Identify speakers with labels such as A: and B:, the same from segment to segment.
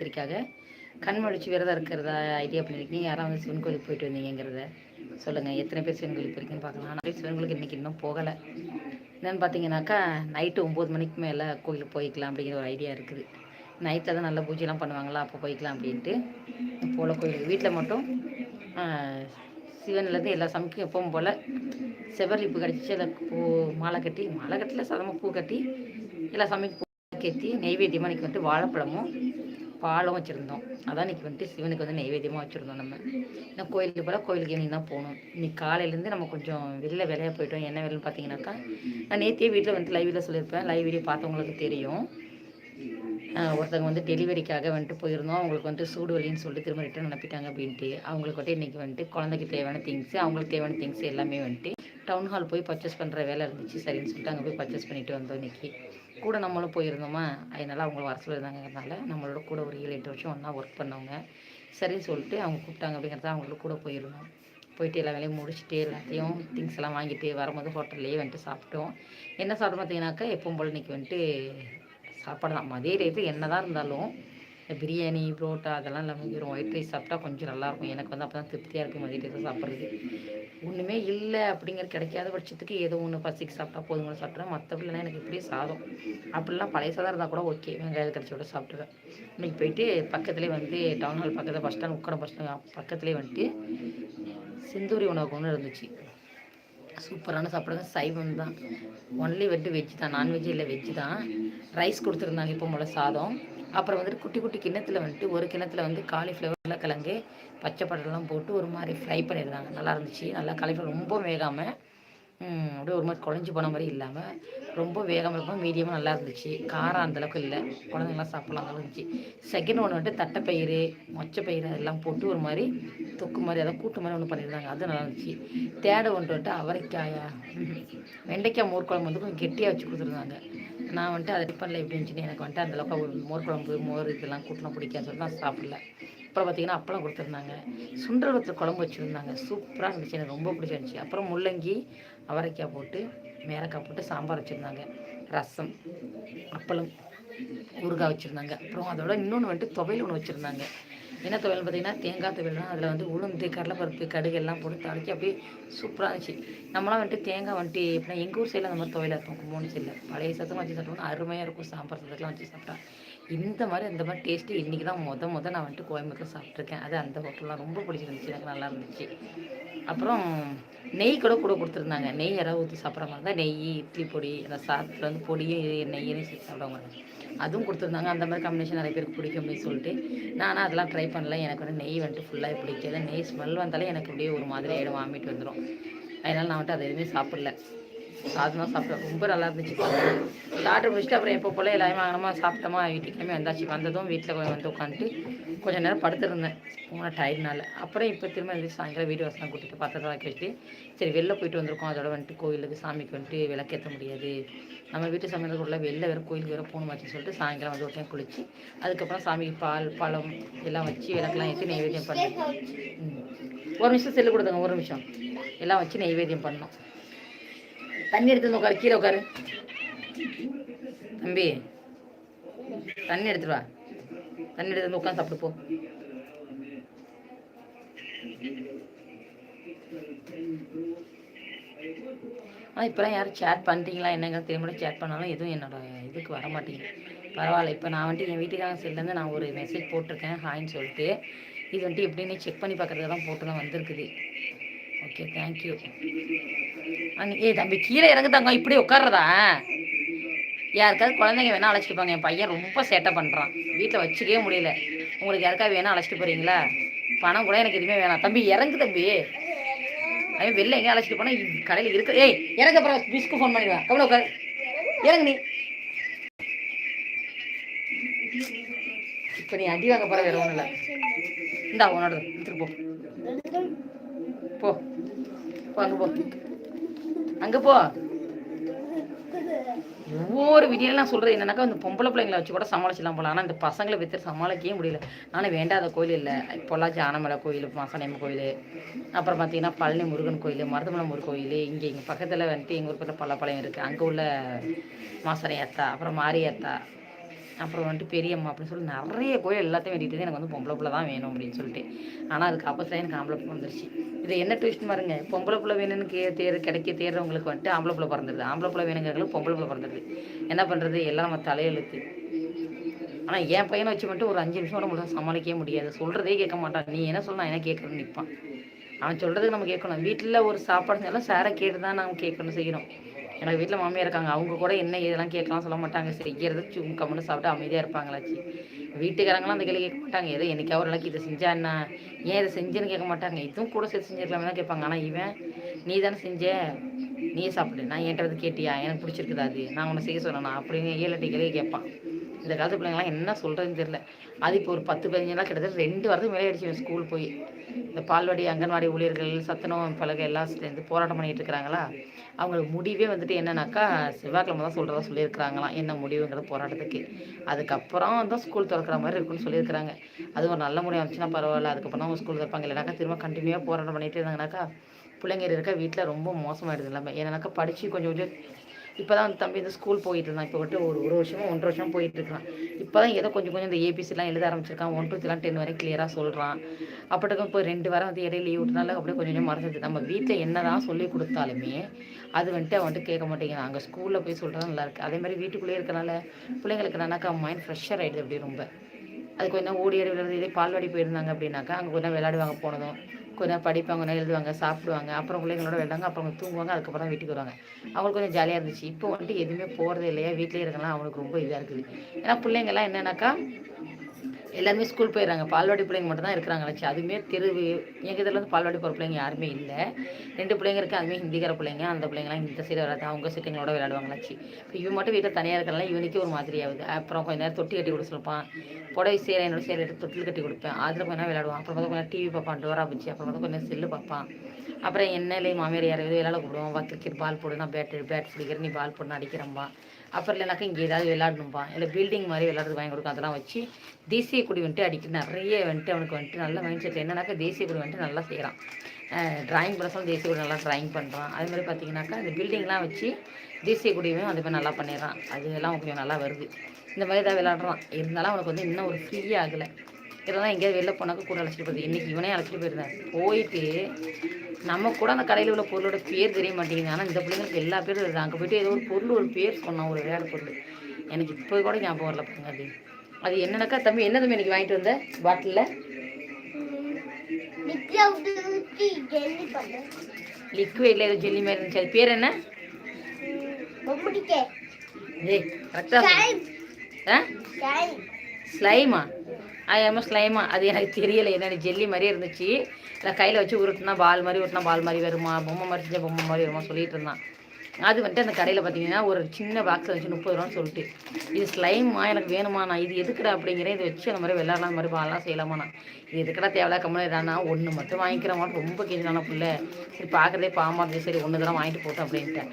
A: சிவராத்திரிக்காக கண் முழிச்சு விரதம் இருக்கிறதா ஐடியா பண்ணியிருக்கீங்க யாராவது சிவன் கோயிலுக்கு போயிட்டு வந்தீங்கிறத சொல்லுங்கள் எத்தனை பேர் சிவன் கோயிலுக்கு போயிருக்கீங்கன்னு பார்க்கலாம். ஆனால் சிவன் கோயிலுக்கு இன்றைக்கி இன்னும் போகலை. என்னென்னு பார்த்தீங்கன்னாக்கா நைட்டு ஒம்பது மணிக்கு மேலே கோயிலுக்கு போய்க்கலாம் அப்படிங்கிற ஒரு ஐடியா இருக்குது. நைட்டில் தான் நல்லா பூஜைலாம் பண்ணுவாங்களா? அப்போ போய்க்கலாம் அப்படின்ட்டு. போல கோயிலுக்கு. வீட்டில் மட்டும் சிவனில் சிவன்லேருந்து எல்லா சமைக்கும் எப்பவும் போல் செவர்லி பூ அதில் பூ மாலை கட்டி மாலை கட்டில சதமாக பூ கட்டி எல்லா சமைக்கும் பூ கட்டி நெய்வேத்தியமாக இன்றைக்கி வந்துட்டு வாழைப்பழமும் பாலம் வச்சுருந்தோம். அதான் இன்றைக்கி வந்துட்டு சிவனுக்கு வந்து நைவேத்தியமாக வச்சுருந்தோம் நம்ம. இன்னும் கோயிலுக்கு போல கோயிலுக்கு ஈவினிங் தான் போகணும். இன்னைக்கு காலையிலேருந்து நம்ம கொஞ்சம் வெளில வேலையாக போயிட்டோம். என்ன வேலைன்னு பார்த்தீங்கன்னாக்கா நான் நேற்றே வீட்டில் வந்துட்டு லைவில் சொல்லியிருப்பேன். லைவ் வீடியோ பார்த்தவங்களுக்கு தெரியும். ஒருத்தவங்க வந்து டெலிவரிக்காக வந்துட்டு போயிருந்தோம். அவங்களுக்கு வந்துட்டு சூடு வலின்னு சொல்லிட்டு திரும்ப ரிட்டர்ன் அனுப்பிட்டாங்க அப்படின்ட்டு. அவங்களுக்கு வந்துட்டு இன்றைக்கி வந்துட்டு குழந்தைக்கு தேவையான திங்ஸு அவங்களுக்கு தேவையான திங்ஸ் எல்லாமே வந்துட்டு டவுன் ஹால் போய் பர்ச்சேஸ் பண்ணுற வேலை இருந்துச்சு. சரின்னு சொல்லிட்டு அங்கே போய் பர்ச்சேஸ் பண்ணிட்டு வந்தோம் இன்னைக்கு. கூட நம்மளும் போயிருந்தோமா? அதனால அவங்கள வர சொல்லியிருந்தாங்கிறதுனால நம்மளோட கூட ஒரு ஏழு எட்டு வருஷம் ஒன்றா ஒர்க் பண்ணவங்க. சரின்னு சொல்லிட்டு அவங்க கூப்பிட்டாங்க அப்படிங்கிறத அவங்களோட கூட போயிருந்தோம். போயிட்டு எல்லா வேலையும் முடிச்சுட்டு எல்லாத்தையும் திங்ஸ் எல்லாம் வாங்கிட்டு வரும்போது ஹோட்டல்லையே வந்துட்டு சாப்பிட்டோம். என்ன சாப்பிட்டோம் பார்த்தீங்கன்னாக்கா எப்பவும் போல் இன்றைக்கி வந்துட்டு சாப்பாடு தான் மதிய ரேட்டு என்ன தான் இருந்தாலும் இந்த பிரியாணி புரோட்டா அதெல்லாம் இல்லாமல் வெறும் ஒயிட் ரைஸ் சாப்பிட்டா கொஞ்சம் நல்லாயிருக்கும் எனக்கு வந்து அப்போ தான் திருப்தியாக இருக்கும் மதிய ரேட்டு சாப்பிட்றது ஒன்றுமே இல்லை அப்படிங்கிற கிடைக்காத பட்சத்துக்கு ஏதோ ஒன்று பசிக்கு சாப்பிட்டா போதுங்களை சாப்பிட்றேன் மற்றபடிலாம் எனக்கு இப்படியே சாதம். அப்படிலாம் பழைய சாதம் இருந்தால் கூட ஓகே வெங்காயம் கடிச்சோட சாப்பிட்டுவேன் இன்னைக்கு போயிட்டு பக்கத்துலேயே வந்து டவுன் ஹால் பக்கத்தில் பஸ் ஸ்டாண்ட் உட்கார பஸ் ஸ்டாண்ட் பக்கத்துலேயே வந்துட்டு சிந்தூரி உணவு ஒன்று இருந்துச்சு. சூப்பரான சாப்பாடு சைவம் தான். ஒன்லி வந்துட்டு வெஜ் தான். நான்வெஜ் இல்லை வெஜ் தான். ரைஸ் கொடுத்துருந்தாங்க இப்போ போல சாதம். அப்புறம் வந்துட்டு குட்டி குட்டி கிண்ணத்தில் வந்துட்டு ஒரு கிணத்துல வந்து காலிஃப்ளவர் உருளைக்கிழங்கு பச்சை படலாம் போட்டு ஒரு மாதிரி ஃப்ரை பண்ணியிருந்தாங்க. நல்லா இருந்துச்சு. நல்லா காலிஃப்ளவர் ரொம்ப வேகாமல் அப்படியே ஒரு மாதிரி குழஞ்சி போன மாதிரி இல்லாமல் ரொம்ப வேகாமல் இருக்கும் மீடியமாக நல்லா இருந்துச்சு. காரம் அந்தளவுக்கு இல்லை. குழந்தைங்களாம் சாப்பிடலாம் நல்லா இருந்துச்சு. செகண்ட் ஒன்று வந்துட்டு தட்டைப்பயிறு மொச்சப்பயிறு அதெல்லாம் போட்டு ஒரு மாதிரி தொக்கு மாதிரி அதை கூட்டு மாதிரி ஒன்று பண்ணியிருந்தாங்க. அது நல்லா இருந்துச்சு. தேடை ஒன்று வந்துட்டு அவரைக்காயா வெண்டைக்காய் மோர் குழம்பு வந்து கொஞ்சம் கெட்டியாக வச்சு கொடுத்துருந்தாங்க. நான் வந்துட்டு அதை டிஃபனில் எப்படி இருந்துச்சுன்னு எனக்கு வந்துட்டு அந்தளவுக்கு மோர் குழம்பு மோர் இதெல்லாம் கூட்டலாம் பிடிக்காது சொல்லி நான் சாப்பிடல. அப்புறம் பார்த்தீங்கன்னா அப்பளம் கொடுத்துருந்தாங்க. சுண்டல் வத்த குழம்பு வச்சுருந்தாங்க. சூப்பராக இருந்துச்சு. எனக்கு ரொம்ப பிடிச்சிருந்துச்சி அப்புறம் முள்ளங்கி அவரைக்காய் போட்டு மேரக்காய் போட்டு சாம்பார் வச்சுருந்தாங்க. ரசம் அப்பளம் ஊறுகாய் வச்சுருந்தாங்க. அப்புறம் அதோட இன்னொன்று வந்துட்டு துவையல் ஒன்று வச்சுருந்தாங்க. என்ன துவையல் பார்த்தீங்கன்னா தேங்காய் துவையல்னா அதில் வந்து உளுந்து கடலைப்பருப்பு கடுகு எல்லாம் போட்டு தாளிச்சு அப்படியே சூப்பராக இருந்துச்சு. நம்மளாம் வந்துட்டு தேங்காய் வந்துட்டு எப்படின்னா எங்கள் ஊர் சைடில் அந்த மாதிரி துவையலாக இருக்கும் கும்போன் சைடில் பழைய சத்தம் வச்சு சாப்பிட்டோம்னா அருமையாக இருக்கும். சாம்பார் சத்தெல்லாம் வச்சு சாப்பிட்டா. இந்த மாதிரி அந்த மாதிரி டேஸ்ட்டு இன்றைக்கி தான் முத முத நான் வந்துட்டு கோயம்புத்தூர் சாப்பிட்ருக்கேன் அது அந்த ஹோட்டல்லாம் ரொம்ப பிடிச்சிருந்துச்சு. எனக்கு நல்லா இருந்துச்சு. அப்புறம் நெய் கூட கூட கொடுத்துருந்தாங்க. நெய் யாராவது ஊற்றி சாப்பிட்ற மாதிரி தான் நெய் இட்லி பொடி அந்த சாதத்தில் வந்து பொடியும் நெய்யும் சாப்பிடுவாங்க. அதுவும் கொடுத்துருந்தாங்க. அந்த மாதிரி காம்பினேஷன் நிறைய பேருக்கு பிடிக்கும் அப்படின்னு சொல்லிட்டு நானும் அதெல்லாம் ட்ரை பண்ணல. எனக்கு வந்து நெய் வந்துட்டு ஃபுல்லாக பிடிக்காது நெய் ஸ்மெல் வந்தாலே எனக்கு அப்படியே ஒரு மாதிரி ஆகிடும் வாமிட் வந்துடும் அதனால் நான் வந்துட்டு அதை எதுவுமே சாப்பிடல. சாதம் தான் ரொம்ப நல்லா இருந்துச்சு. சாப்பிட்டு முடிச்சுட்டு அப்புறம் எப்போ போல எல்லாமே வாங்கினோமா சாப்பிட்டோமா வீட்டுக்கு கிளம்பி வந்தாச்சு. வந்ததும் வீட்டில் வந்து உட்காந்துட்டு கொஞ்சம் நேரம் படுத்துருந்தேன். போன டயர்னால அப்புறம் இப்போ திரும்ப எழுதி சாயங்காலம் வீடு வசனம் கூட்டிட்டு பத்திரத்தை வாக்கி வச்சுட்டு சரி வெளில போயிட்டு வந்திருக்கோம். அதோட வந்துட்டு கோயிலுக்கு சாமிக்கு வந்துட்டு விளக்கேற்ற முடியாது. நம்ம வீட்டு சமையலுக்குள்ள வெளில வேறு கோயிலுக்கு வேறு போகணுமாச்சுன்னு சொல்லிட்டு சாயங்காலம் வந்து ஒருத்தையும் குளிச்சு அதுக்கப்புறம் சாமிக்கு பால் பழம் எல்லாம் வச்சு விளக்கெல்லாம் ஏற்றி நைவேத்தியம் பண்ணேன் ஒரு நிமிஷம் செல்லு கொடுத்துங்க ஒரு நிமிஷம். எல்லாம் வச்சு நைவேத்தியம் பண்ணோம். தண்ணி எடுத்து உட்காரு கீழே உட்காரு. தம்பி தண்ணி எடுத்துட்டு வா. தண்ணி எடுத்து உட்காந்து சாப்பிட்டு போ. ஆனால் இப்போலாம் யாரும் சேட் பண்ணுறீங்களா என்னங்க திரும்ப சேட் பண்ணாலும் எதுவும் என்னோட இதுக்கு வர மாட்டேங்குது. பரவாயில்ல இப்போ நான் வந்துட்டு என் வீட்டுக்காரங்க செல்லேருந்து நான் ஒரு மெசேஜ் போட்டிருக்கேன் ஹாய்ன்னு சொல்லிட்டு. இது வந்துட்டு எப்படின்னு செக் பண்ணி பார்க்குறதுக்கு தான் போட்டு தான் வந்திருக்குது. ஓகே தேங்க்யூ ஏ தம்பி கீழே இறங்குதாங்க இப்படி உட்கார்றதா? யாருக்காவது குழந்தைங்க வேணால் அழைச்சிட்டு போங்க என் பையன் ரொம்ப சேட்டை பண்ணுறான் வீட்டில் வச்சுக்கவே முடியல. உங்களுக்கு யாருக்காவது வேணால் அழைச்சிட்டு போகிறீங்களா பணம் கூட எனக்கு எதுவுமே வேணாம். தம்பி இறங்கு தம்பி. அவன் வெளில எங்கேயும் அழைச்சிட்டு போனால் கடையில் இருக்கு ஏய் இறங்க அப்புறம் மிஸ்க்கு ஃபோன் பண்ணிடுவேன் கவலை உட்கார். இறங்கு நீ. இப்போ நீ அடி வாங்க போகிற வேறு ஒன்றும் இல்லை. இந்தா உன்னோட போ. போ. போ போ. அங்கே போ. அங்கே போ ஒவ்வொரு வீடியோல நான் சொல்கிறது என்னன்னாக்கா இந்த பொம்பளை பிள்ளைங்களை வச்சு கூட சமாளிச்சிடலாம் போல ஆனால் இந்த பசங்களை வித்து சமாளிக்கவே முடியல. ஆனால் வேண்டாத கோயில் இல்லை. பொள்ளாச்சி ஆனமலை கோயில் மாசாணியம்மன் கோயில் அப்புறம் பார்த்தீங்கன்னா பழனி முருகன் கோயில் மருதமலை முருகன் கோயில் இங்கே இங்கே பக்கத்தில் வந்துட்டு எங்கள் ஊர் பக்கத்தில் பள்ளப்பாளையம் இருக்குது அங்கே உள்ள மாசனையாத்தா அப்புறம் மாரியாத்தா அப்புறம் வந்துட்டு பெரியம்மா அப்படின்னு சொல்லி நிறைய கோயில் எல்லாத்தையும் வேண்டிட்டு எனக்கு வந்து பொம்பளை பிள்ளை தான் வேணும் அப்படின்னு சொல்லிட்டு. ஆனால் அதுக்கு அப்போதான் எனக்கு ஆம்பளை பிள்ளை வந்துருச்சு. இது என்ன ட்விஸ்ட் பாருங்க. பொம்பளை பிள்ளை வேணும்னு கே தேர் கிடைக்க தேடுறவங்களுக்கு வந்துட்டு ஆம்பளை பிள்ளை பிறந்துருது. ஆம்பளை பிள்ளை வேணுங்கிறவங்களுக்கு பொம்பளை பிள்ளை பிறந்துருது. என்ன பண்ணுறது எல்லாம் நம்ம தலையெழுத்து. ஆனால் என் பையனை வச்சு மட்டும் ஒரு அஞ்சு நிமிஷம் கூட சமாளிக்கவே முடியாது. சொல்கிறதே கேட்க மாட்டான். நீ என்ன சொன்னால் என்ன கேட்கணும்னு நிற்பான் அவன் சொல்கிறதுக்கு நம்ம கேட்கணும். வீட்டில் ஒரு சாப்பாடு செஞ்சாலும் சாரை கேட்டு தான் நம்ம கேட்கணும் செய்யணும். எனக்கு வீட்டில் மாமியார் இருக்காங்க. அவங்க கூட என்ன இதெல்லாம் கேட்கலாம் சொல்ல மாட்டாங்க. செய்கிறது சும் கம்முன்னு சாப்பிட்டு அமைதியாக இருப்பாங்களாச்சு வீட்டுக்காரங்களாம் அந்த கேள்வி கேட்க மாட்டாங்க. ஏதோ என்னைக்கா ஒரு நாளைக்கு இதை செஞ்சா என்ன? ஏன் இதை செஞ்சேன்னு கேட்க மாட்டாங்க. இதுவும் கூட சேர்த்து செஞ்சிருக்கலாமே தான் கேட்பாங்க. ஆனால் இவன் நீ தானே செஞ்ச? நீயே சாப்பிடு. நான் என்கிட்ட வந்து கேட்டியா? எனக்கு பிடிச்சிருக்குதா அது? நான் உன்னை செய்ய சொன்னேனா? அப்படின்னு ஏழு கேள்வி கேட்பான். இந்த காலத்து பிள்ளைங்களாம் என்ன சொல்கிறதுன்னு தெரியல. அது இப்போ ஒரு பத்து பதினஞ்சு கிட்டத்தட்ட ரெண்டு வாரத்துக்கு மேலே ஆயிடுச்சு ஸ்கூல் போய். இந்த பால்வாடி அங்கன்வாடி ஊழியர்கள் சத்துணவு பலகை எல்லாம் சேர்ந்து போராட்டம் பண்ணிகிட்டு இருக்கிறாங்களா? அவங்களுக்கு முடிவே வந்துட்டு என்னன்னாக்கா செவ்வாய்க்கிழமை தான் சொல்கிறதா சொல்லியிருக்கிறாங்களாம். என்ன முடிவுங்கிற போராட்டத்துக்கு. அதுக்கப்புறம் தான் ஸ்கூல் திறக்கிற மாதிரி இருக்குன்னு சொல்லியிருக்கிறாங்க. அது ஒரு நல்ல முடிவு வந்துச்சுன்னா பரவாயில்ல. அதுக்கப்புறம் தான் அவங்க ஸ்கூல் திறப்பாங்க. இல்லைனாக்கா திரும்ப கண்டினியூவாக போராட்டம் பண்ணிகிட்டே இருந்தாங்கனாக்கா பிள்ளைங்க இருக்க வீட்டில் ரொம்ப மோசமாயிடுது எல்லாமே ஏன்னாக்கா படித்து கொஞ்சம் கொஞ்சம் இப்போ தான் தம்பி இந்த ஸ்கூல் போயிட்டு இருந்தான் இப்போ விட்டு ஒரு ஒரு வருஷமா ஒன்றரை வருஷம் போயிட்டு இருக்கான் இப்போ தான் ஏதோ கொஞ்சம் கொஞ்சம் இந்த ஏபிசிலாம் எழுத ஆரம்பிச்சிருக்கான். ஒன் டூ த்ரீலாம் டென் வரைக்கும் கிளியராக சொல்கிறான் அப்படிக்கும் இப்போ ரெண்டு வாரம் வந்து இடையில லீவ் விட்டனால அப்படியே கொஞ்சம் கொஞ்சம் மறந்துது நம்ம வீட்டில் என்ன தான் சொல்லி கொடுத்தாலுமே அது வந்துட்டு அவன் வந்துட்டு கேட்க மாட்டேங்கிறான். அங்கே ஸ்கூலில் போய் சொல்கிறது நல்லா இருக்குது அதே மாதிரி வீட்டுக்குள்ளேயே இருக்கனால பிள்ளைங்களுக்கு என்னன்னாக்கா மைண்ட் ஃப்ரெஷ்ஷர் ஆகிடுது அப்படி ரொம்ப. அது கொஞ்சம் ஓடி ஆடி விளையாடுறது இதே பால்வாடி போயிருந்தாங்க அப்படின்னாக்கா அங்கே கொஞ்சம் விளையாடுவாங்க போனதும். கொஞ்சம் படிப்பாங்க கொஞ்சம் எழுதுவாங்க சாப்பிடுவாங்க அப்புறம் பிள்ளைங்களோட விளையாடுவாங்க அப்புறம் தூங்குவாங்க அதுக்கப்புறம் தான் வீட்டுக்கு வருவாங்க. அவங்களுக்கு கொஞ்சம் ஜாலியாக இருந்துச்சு. இப்போ வந்துட்டு எதுவுமே போகிறதே இல்லையா? வீட்டிலே இருக்கலாம். அவனுக்கு ரொம்ப இதாக இருக்குது. ஏன்னா பிள்ளைங்கள்லாம் என்னென்னாக்கா எல்லாருமே ஸ்கூல் போயிடுறாங்க. பால்வாடி பிள்ளைங்க மட்டும் தான் இருக்கிறாங்களாச்சு அதுவுமே தெருவு. எங்கள் இதில் வந்து பால்வாடி போகிற பிள்ளைங்க யாருமே இல்லை. ரெண்டு பிள்ளைங்க இருக்குது அதுவுமே ஹிந்திக்கார பிள்ளைங்க. அந்த பிள்ளைங்களாம் இந்த சைடு வராது. அவங்க சிட்டிங்களோட விளையாடுவாங்களாச்சு இப்போ இவன் மட்டும் வீட்டில் தனியாக இருக்கிறனால இவனுக்கே ஒரு மாதிரி ஆகுது. அப்புறம் கொஞ்ச நேரம் தொட்டி கட்டி கொடுத்து சொல்லுப்பான். புடவை சேலை என்னோட சேலை எடுத்து தொட்டில் கட்டி கொடுப்பேன். அதில் கொஞ்ச நேரம் விளையாடுவான்? அப்புறம் கொஞ்சம் கொஞ்சம் டிவி பார்ப்பான் டோரா பிடிச்சி அப்புறம் பார்த்தா கொஞ்சம் செல்லு பார்ப்பான். அப்புறம் என்னலே மாமியார் யாராவது விளையாட கூப்பிடுவோம் வா கிரிக்கெட் பால் போடு நான் பேட் பேட் பிடிக்கிறேன் நீ பால் போடணும் அடிக்கிறம்பா அடிக்கிறேன்பா. அப்புறம் இல்லைனாக்கா இங்கே ஏதாவது விளையாடணும்பா. இல்லை பில்டிங் மாதிரி விளாட்றது வாங்கி கொடுக்கும் அதெல்லாம் வச்சு தேசிய கொடி வந்துட்டு அடிக்க நிறைய வந்துட்டு அவனுக்கு வந்துட்டு நல்ல மைண்ட் செட் என்னன்னாக்கா தேசிய கொடி வந்துட்டு நல்லா செய்கிறான் ட்ராயிங் பண்ண சொல்ல தேசிய கொடி நல்லா ட்ராயிங் பண்ணுறான் அது மாதிரி பார்த்தீங்கன்னாக்கா இந்த பில்டிங்லாம் வச்சு தேசிய கொடியும் அது மாதிரி நல்லா பண்ணிடுறான். அது எல்லாம் கொஞ்சம் நல்லா வருது. இந்த மாதிரி தான் விளாட்றான் இருந்தாலும் அவனுக்கு வந்து இன்னும் ஒரு ஃப்ரீயே ஆகலை. இதெல்லாம் எங்கேயாவது வெளில போனாக்க கூட அழைச்சிட்டு போகுது இன்றைக்கி இவனே அழைச்சிட்டு போயிருந்தேன். போயிட்டு நம்ம கூட அந்த கடையில் உள்ள பொருளோட பேர் தெரிய மாட்டேங்குது. ஆனால் இந்த பிள்ளைங்களுக்கு எல்லா பேரும் இருக்குது அங்கே போயிட்டு ஏதோ ஒரு பொருள் ஒரு பேர் சொன்னான் ஒரு விளையாட்டு பொருள். எனக்கு இப்போ கூட ஞாபகம் வரல பாருங்க அது. அது என்னன்னாக்கா தம்பி என்ன தம்பி எனக்கு வாங்கிட்டு வந்த? பாட்டிலில் லிக்விடில் ஏதோ ஜெல்லி மாதிரி இருந்துச்சு. அது பேர் என்ன? ஏய் கரெக்டாக ஸ்லைமா? ஏமோ ஸ்லைமா அது எனக்கு தெரியலை. என்னென்ன ஜெல்லி மாதிரியே இருந்துச்சு. இல்லை கையில் வச்சு உருட்டினா பால் மாதிரி உருட்டினா பால் மாதிரி வருமா? பொம்மை மாதிரி செஞ்சால் பொம்மை மாதிரி வருமா? சொல்லிட்டு இருந்தான். அது வந்துட்டு அந்த கடையில் பார்த்தீங்கன்னா ஒரு சின்ன பாக்ஸ் வச்சு முப்பது ரூபான்னு சொல்லிட்டு. இது ஸ்லைமா எனக்கு வேணுமா? நான் இது எதுக்குடா அப்படிங்கிறேன். இதை வச்சு அந்த மாதிரி விளாட்லாம் மாதிரி பால்லாம் செய்யலாமா? நான் இது எதுக்கடா தேவையில்ல கம்மனா ஒன்று மட்டும் வாங்கிக்கிறோமா ரொம்ப கெஞ்சினான பிள்ளை. சரி பார்க்குறதே பாமா இருந்துச்சு சரி ஒன்று தான் வாங்கிட்டு போட்டோம் அப்படின்ட்டு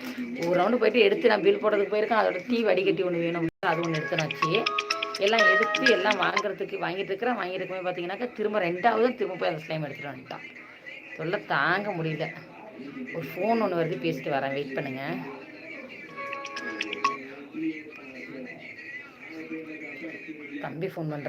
A: ஒரு ரவுண்டு போயிட்டு எடுத்து நான் பில் போடுறதுக்கு போயிருக்கேன். அதோட டீ வடிகட்டி ஒன்று வேணும். அது ஒன்று எடுத்துனாச்சு எல்லாம் எடுத்து எல்லாம் வாங்குறதுக்கு வாங்கிட்டு இருக்கிறேன் வாங்கியிருக்கவே பார்த்தீங்கன்னாக்கா திரும்ப ரெண்டாவது திரும்ப போய் அந்த ஸ்லைம் எடுத்துகிட்டு வந்துட்டான். சொல்ல தாங்க முடியல. ஒரு ஃபோன் ஒன்று வருது பேசிட்டு வரேன். வெயிட் பண்ணுங்க. தம்பி ஃபோன் பண்ணுறேன்